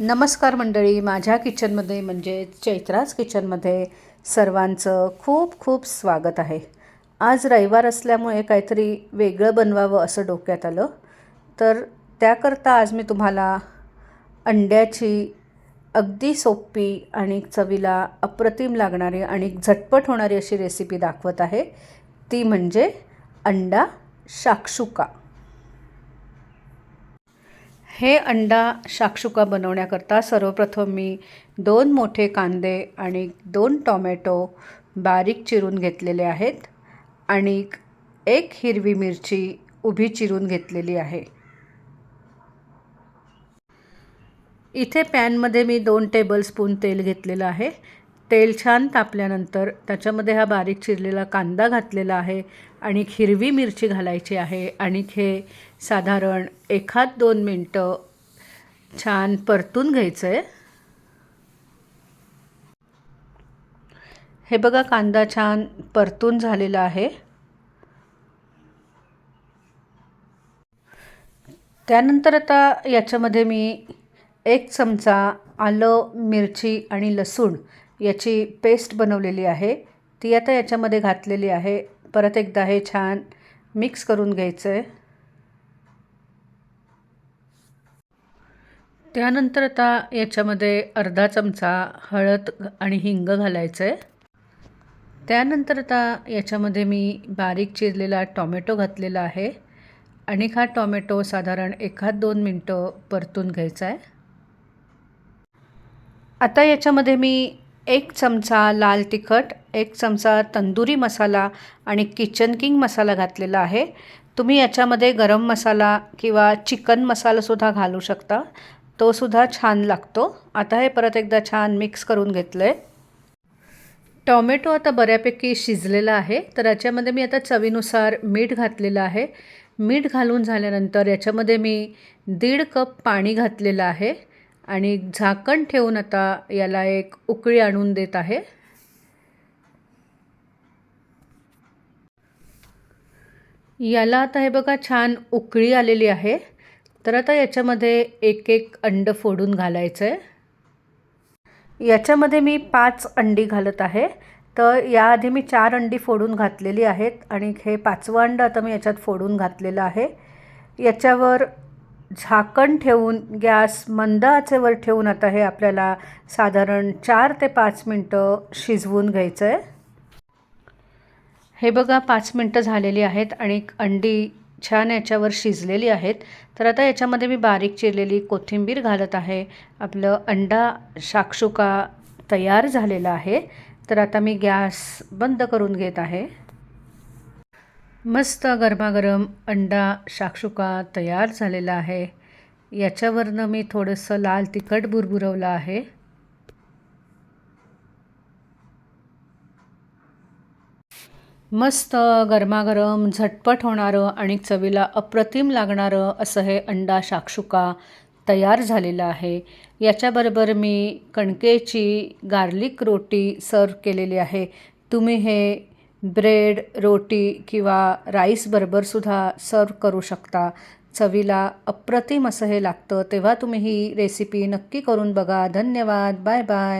नमस्कार मंडळी. माझ्या किचनमध्ये म्हणजे चैत्राज किचनमध्ये सर्वांचं खूप खूप स्वागत आहे. आज रविवार असल्यामुळे काहीतरी वेगळं बनवावं असं डोक्यात आलं. तर त्याकरता आज मी तुम्हाला अंड्याची अगदी सोपी आणि चवीला अप्रतिम लागणारी आणि झटपट होणारी अशी रेसिपी दाखवत आहे. ती म्हणजे अंडा शाक्षुका हे अंडा शाक्षुका बनवण्याकरता सर्वप्रथम मी दोन मोठे कांदे आणि दोन टॉमॅटो बारीक चिरून घेतलेले आहेत आणि एक हिरवी मिरची उभी चिरून घेतलेली आहे. इथे पॅनमध्ये मी दोन टेबलस्पून तेल घेतलेलं आहे. तेल छान तापल्यानंतर त्याच्यामध्ये हा बारीक चिरलेला कांदा घातलेला आहे. आणि हिरवी मिरची घालायची आहे. आणि हे साधारण एखाद दोन मिनटं छान परतून घ्यायचं आहे हे बघा कांदा छान परतून झालेला आहे. त्यानंतर आता याच्यामध्ये मी एक चमचा आलं मिरची आणि लसूण याची पेस्ट बनवलेली आहे. ती आता याच्यामध्ये घातलेली आहे. परत एकदा हे छान मिक्स करून घ्यायचं आहे त्यानंतर आता याच्यामध्ये अर्धा चमचा हळद आणि हिंग घालायचं आहे त्यानंतर आता याच्यामध्ये मी बारीक चिरलेला टॉमॅटो घातलेला आहे. आणि हा टॉमॅटो साधारण एखाद दोन मिनटं परतून घ्यायचा आहे आता याच्यामध्ये मी एक चमचा लाल तिखट एक चमचा तंदुरी मसाला आणि किचन किंग मसाला घातलेला आहे. तुम्ही याच्यामध्ये गरम मसाला किंवा चिकन मसालासुद्धा घालू शकता. तोसुद्धा छान लागतो. आता हे परत एकदा छान मिक्स करून घेतलं आहे टॉमॅटो आता बऱ्यापैकी शिजलेला आहे. तर याच्यामध्ये मी आता चवीनुसार मीठ घातलेलं आहे. मीठ घालून झाल्यानंतर याच्यामध्ये मी दीड कप पाणी घातलेलं आहे. आणि झाकण ठेवून आता याला एक उकळी आणून देत आहे. याला आता हे बघा छान उकळी आलेली आहे. तर आता याच्यामध्ये एक एक अंड फोडून घालायचं आहे याच्यामध्ये मी पाच अंडी घालत आहे. तर याआधी मी चार अंडी फोडून घातलेली आहेत आणि हे पाचवं अंड आता मी याच्यात फोडून घातलेलं आहे. याच्यावर झाकण ठेवून गॅस मंद आचेवर ठेवून आता हे आपल्याला साधारण चार ते पाच मिनटं शिजवून घ्यायचं आहे हे बघा पाच मिनटं झालेली आहेत आणि अंडी छान याच्यावर शिजलेली आहेत. तर आता याच्यामध्ये मी बारीक चिरलेली कोथिंबीर घालत आहे. आपलं अंडा शाक्षुका तयार झालेला आहे. तर आता मी गॅस बंद करून घेत आहे. मस्त गरमागरम अंडा शाक्षुका तयार झालेला आहे. याच्यावरनं मी थोडंसं लाल तिखट बुरबुरवलं आहे. मस्त गरमागरम झटपट होणारं आणि चवीला अप्रतिम लागणारं असं हे अंडा शाक्षुका तयार झालेलं आहे. याच्याबरोबर मी कणकेची गार्लिक रोटी सर्व केलेली आहे. तुम्ही हे ब्रेड रोटी किंवा राईसबरोबरसुद्धा सर्व करू शकता. चवीला अप्रतिम असं हे लागतं. तेव्हा तुम्ही ही रेसिपी नक्की करून बघा. धन्यवाद. Bye bye